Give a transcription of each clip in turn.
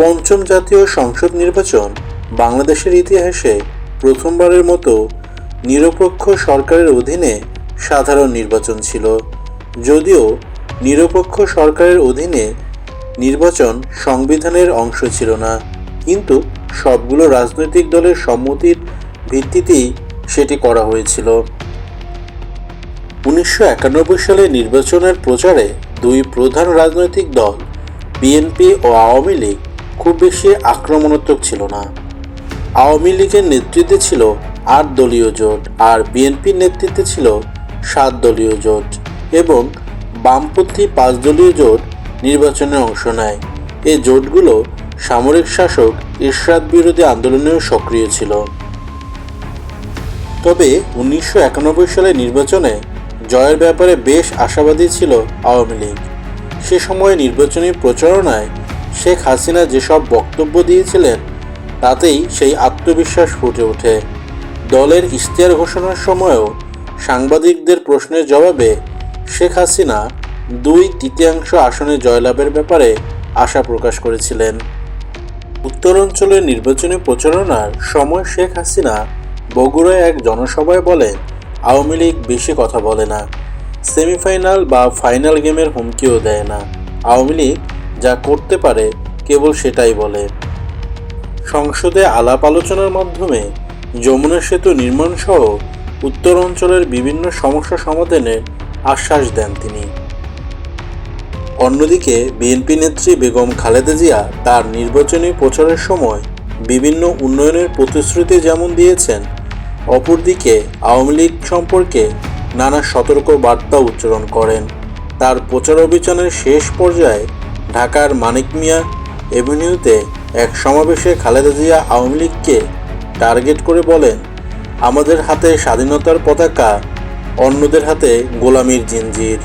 পঞ্চম জাতীয় সংসদ নির্বাচন বাংলাদেশের ইতিহাসে প্রথমবারের মতো নিরপেক্ষ সরকারের অধীনে সাধারণ নির্বাচন ছিল। যদিও নিরপেক্ষ সরকারের অধীনে নির্বাচন সংবিধানের অংশ ছিল না, কিন্তু সবগুলো রাজনৈতিক দলের সম্মতির ভিত্তিতেই সেটি করা হয়েছিল। উনিশশো একানব্বই সালে নির্বাচনের প্রচারে দুই প্রধান রাজনৈতিক দল, বিএনপি ও আওয়ামী লীগ খুব বেশি আক্রমণাত্মক ছিল না। আওয়ামী লীগের নেতৃত্বে ছিল আট দলীয় জোট আর বিএনপির নেতৃত্বে ছিল সাত দলীয় জোট এবং বামপন্থী পাঁচ দলীয় জোট নির্বাচনে অংশ নেয়। এই জোটগুলো সামরিক শাসক ইরশাদ বিরোধী আন্দোলনেও সক্রিয় ছিল। তবে উনিশশো একানব্বই সালের নির্বাচনে জয়ের ব্যাপারে বেশ আশাবাদী ছিল আওয়ামী লীগ। সে সময় নির্বাচনী প্রচারণায় শেখ হাসিনা যেসব বক্তব্য দিয়েছিলেন, তাতেই সেই আত্মবিশ্বাস ফুটে ওঠে। দলের ইশতেহার ঘোষণার সময়ও সাংবাদিকদের প্রশ্নের জবাবে শেখ হাসিনা দুই তৃতীয়াংশ আসনে জয়লাভের ব্যাপারে আশা প্রকাশ করেছিলেন। উত্তরাঞ্চলের নির্বাচনী প্রচারণার সময় শেখ হাসিনা বগুড়ায় এক জনসভায় বলেন, আওয়ামী লীগ বেশি কথা বলে না। সেমিফাইনাল বা ফাইনাল গেমের হুমকিও দেয় না। আওয়ামী লীগ যা করতে পারে কেবল সেটাই বলে। সংসদে আলাপ আলোচনার মাধ্যমে যমুনা সেতু নির্মাণ সহ উত্তর অঞ্চলের বিভিন্ন সমস্যা সমাধানের আশ্বাস দেন তিনি। অন্যদিকে, বিএনপি নেত্রী বেগম খালেদা জিয়া তার নির্বাচনী প্রচারের সময় বিভিন্ন উন্নয়নের প্রতিশ্রুতি যেমন দিয়েছেন, অপরদিকে আওয়ামী লীগ সম্পর্কে নানা সতর্ক বার্তা উচ্চারণ করেন। তার প্রচার অভিযানের শেষ পর্যায়ে ঢাকার মানিক মিয়া এভিনিউতে এক সমাবেশে খালেদা জিয়া আওয়ামী লীগকে টার্গেট করে বলেন, আমাদের হাতে স্বাধীনতার পতাকা, অন্যদের হাতে গোলামির জিঞ্জির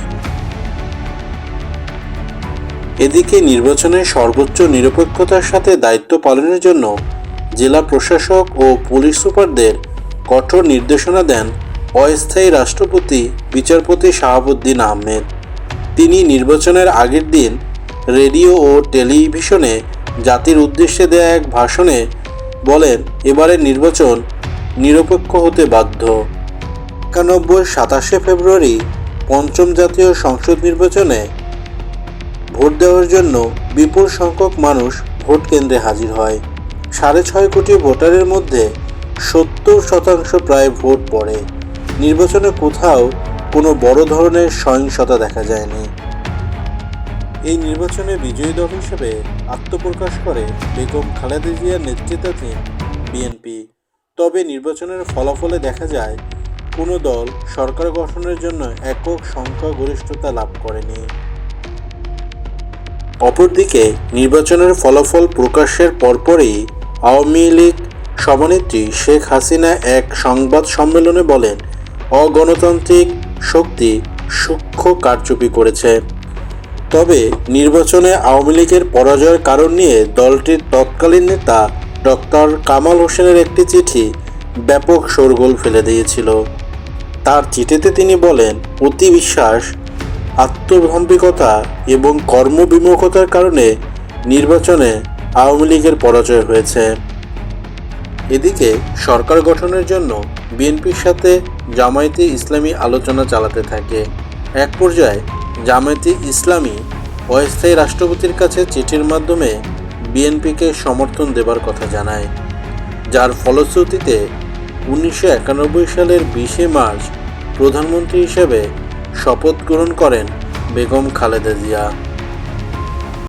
এদিকে নির্বাচনে সর্বোচ্চ নিরপেক্ষতার সাথে দায়িত্ব পালনের জন্য জেলা প্রশাসক ও পুলিশ সুপারদের কঠোর নির্দেশনা দেন অস্থায়ী রাষ্ট্রপতি বিচারপতি শাহাবুদ্দিন আহমেদ। তিনি নির্বাচনের আগের দিন রেডিও ও টেলিভিশনে জাতির উদ্দেশ্যে দেয়া এক ভাষণে বলেন, এবারের নির্বাচন নিরপেক্ষ হতে বাধ্য। একানব্বই সাতাশে ফেব্রুয়ারি পঞ্চম জাতীয় সংসদ নির্বাচনে ভোট দেওয়ার জন্য বিপুল সংখ্যক মানুষ ভোট কেন্দ্রে হাজির হয়। সাড়ে ছয় কোটি ভোটারের মধ্যে সত্তর শতাংশ প্রায় ভোট পড়ে। নির্বাচনে কোথাও কোনো বড় ধরনের সহিংসতা দেখা যায়নি। এই নির্বাচনে বিজয়ী দল হিসেবে আত্মপ্রকাশ করে বেগম খালেদা জিয়ার নেতৃত্বাধীন বিএনপি। তবে নির্বাচনের ফলাফলে দেখা যায়, কোনো দল সরকার গঠনের জন্য একক সংখ্যাগরিষ্ঠতা লাভ করেনি। অপরদিকে, নির্বাচনের ফলাফল প্রকাশের পরপরই আওয়ামী লীগ সভানেত্রী শেখ হাসিনা এক সংবাদ সম্মেলনে বলেন, অগণতান্ত্রিক শক্তি সূক্ষ্ম কারচুপি করেছে। তবে নির্বাচনে আওয়ামী লীগের পরাজয়ের কারণ নিয়ে দলটির তৎকালীন নেতা ডক্টর কামাল হোসেনের একটি চিঠি ব্যাপক শোরগোল ফেলে দিয়েছিল। তার চিঠিতে তিনি বলেন অতি বিশ্বাস আত্মভম্বিকতা এবং কর্মবিমুখতার কারণে নির্বাচনে আওয়ামী লীগের পরাজয় হয়েছে। এদিকে সরকার গঠনের জন্য বিএনপির সাথে জামায়াতে ইসলামী আলোচনা চালাতে থাকে। এক পর্যায়ে জামায়াতে ইসলামী অস্থায়ী রাষ্ট্রপতির কাছে চিঠির মাধ্যমে বিএনপিকে সমর্থন দেবার কথা জানায়। যার ফলশ্রুতিতে উনিশশো একানব্বই সালের বিশে মার্চ প্রধানমন্ত্রী হিসেবে শপথ গ্রহণ করেন বেগম খালেদা জিয়া।